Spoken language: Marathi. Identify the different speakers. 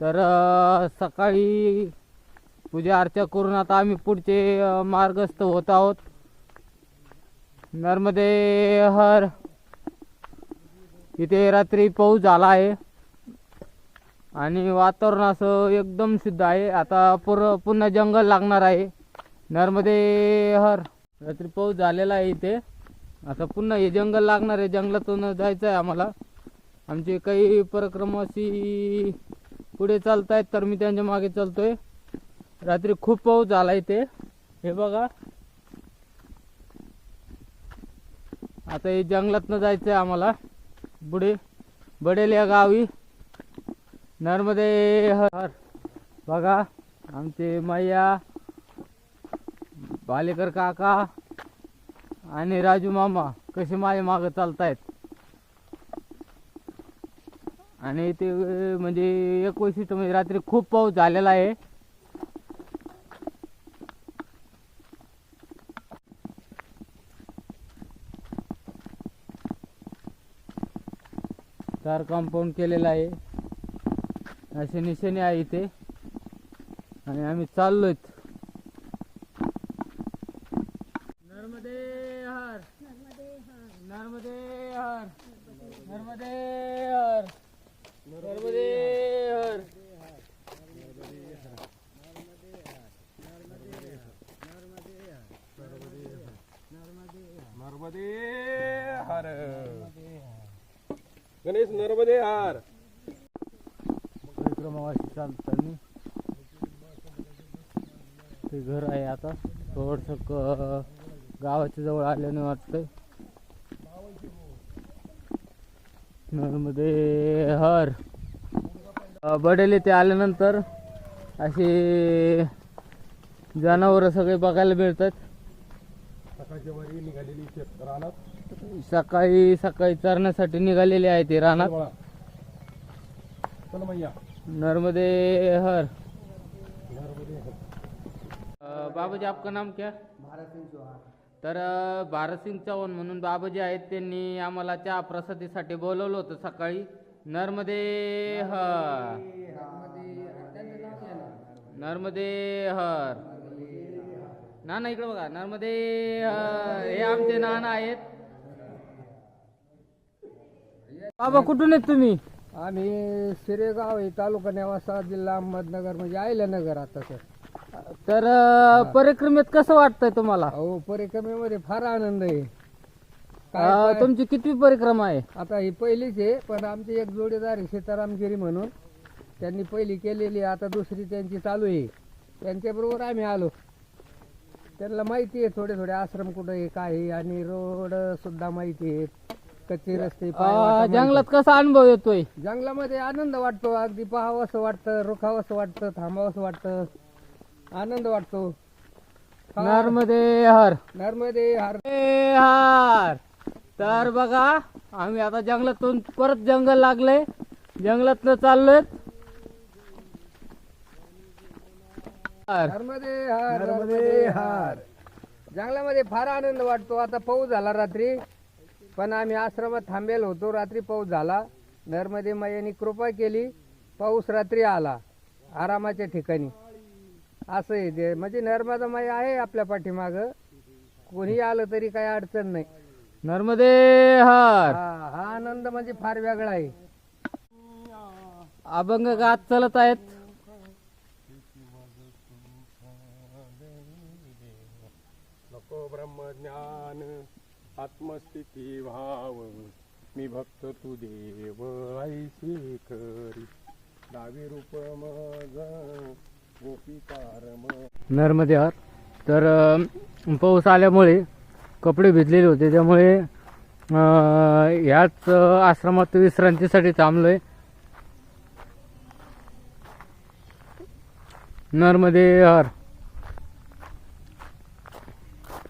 Speaker 1: तर सकाळी पूजा अर्चा करून आता आम्ही पुढचे मार्गस्थ होत आहोत. नर्मदे हर इथे रात्री पाऊस झाला आहे. आणि वातावरण असं एकदम शुद्ध आहे. आता पुर पुन्हा जंगल लागणार आहे. नर्मदे हर. रात्री पाऊस झालेला आहे इथे. आता पुन्हा हे जंगल लागणार आहे. जंगलातून जायचं आहे आम्हाला. आमचे काही परक्रमाशी पुढे चालत आहेत तर मी त्यांच्या मागे चालतोय. रात्री खूप पाऊस झाला इथे. हे बघा. आता हे जंगलातनं जायचं आहे आम्हाला. बुडे बडेल या गावी. नर्मदे हर. बघा आमचे मैया बालेकर काका आणि राजू मामा कसे माझ्या मागं चालतायत. आणि ते म्हणजे एक वैशिष्ट्य म्हणजे रात्री खूप पाऊस झालेला आहे. तार कंपाऊंड केलेलं आहे. असे निशाणे आहे इथे. आणि आम्ही चाललोय. नर्मदे हर नर्मदे हर नर्मदे हर नर्मदे हर
Speaker 2: नर्मदे हर नर्मदे हर गणेश नर्मदे हार.
Speaker 1: विक्रमावाशी चालताना ते घर आहे आता. थोडस गावाच्या जवळ आल्याने वाटतंय. नर्मदे हर. बडेले ते आल्यानंतर असे जनावर सगळे बघायला मिळतात.
Speaker 2: सकाळच्या वारी निघालेली शेत रानात
Speaker 1: सकाळी सकाळी चरण्यासाठी निघालेले आहे ते रानात. नर्मदे हर. बाबाजी आपका नाम क्या? तर अ, भारत सिंग चव्हाण म्हणून बाबाजी आहेत त्यांनी आम्हाला चहा प्रसादीसाठी बोलवलं होतं सकाळी. नर्मदे हर. नर्मदे हर. नाना इकडे बघा. नर्मदे हर. हे आमचे नाना आहेत. बाबा कुठून आहेत तुम्ही?
Speaker 3: आम्ही शिरेगाव आहे तालुका नेवासा जिल्हा अहमदनगर म्हणजे आयल्यानगर आता सर.
Speaker 1: तर अ, परिक्रमेत कसं वाटतंय तुम्हाला?
Speaker 3: अहो परिक्रमेमध्ये फार आनंद आहे.
Speaker 1: अ,
Speaker 3: काय
Speaker 1: तुमची कितवी परिक्रमा आहे?
Speaker 3: आता ही पहिलीच आहे पण आमची एक जोडीदार आहे सीतारामगिरी म्हणून. त्यांनी पहिली केलेली आहे, आता दुसरी त्यांची चालू आहे. त्यांच्याबरोबर आम्ही आलो. त्यांना माहिती आहे थोडे थोडे आश्रम कुठे आहे काय आहे आणि रोड सुद्धा माहिती आहेत कच्चे रस्ते पायवाटा
Speaker 1: अ,
Speaker 3: माहिती
Speaker 1: जंगलात कसा अनुभव येतोय?
Speaker 3: जंगलामध्ये आनंद वाटतो अगदी पाहावं असं वाटतं रुखावं असं वाटतं थांबावं असं वाटतं. आनंद वाटतो.
Speaker 1: नर्मदे हर.
Speaker 3: नर्मदे हर.
Speaker 1: ए हर. तर बघा आम्ही आता जंगलातून परत जंगल लागले जंगलातनं चाललोय. हर.
Speaker 3: नर्मदे हार नर्मदे हार. जंगलामध्ये फार आनंद वाटतो. आता पाऊस झाला रात्री. पण आम्ही आश्रमात थांबेल होतो. रात्री पाऊस झाला. नर्मदे मायानी कृपा केली. पाऊस रात्री आला. आरामाच्या ठिकाणी. असं आहे ते. म्हणजे नर्मदा माया आहे आपल्या पाठीमाग. कोणी आलं तरी काही अडचण नाही.
Speaker 1: नर्मदे हर
Speaker 3: हा हा आनंद म्हणजे फार वेगळा आहे.
Speaker 1: अभंग गात चालत आहेत.
Speaker 2: नको ब्रह्मज्ञान. आत्मस्थिती भाव मी भक्त तू देव ऐसी करी डावी रूप मग
Speaker 1: नर्मदे हर तर पाऊस आल्यामुळे कपडे भिजलेले होते त्यामुळे ह्याच आश्रमात विश्रांतीसाठी थांबलोय. नर्मदे हर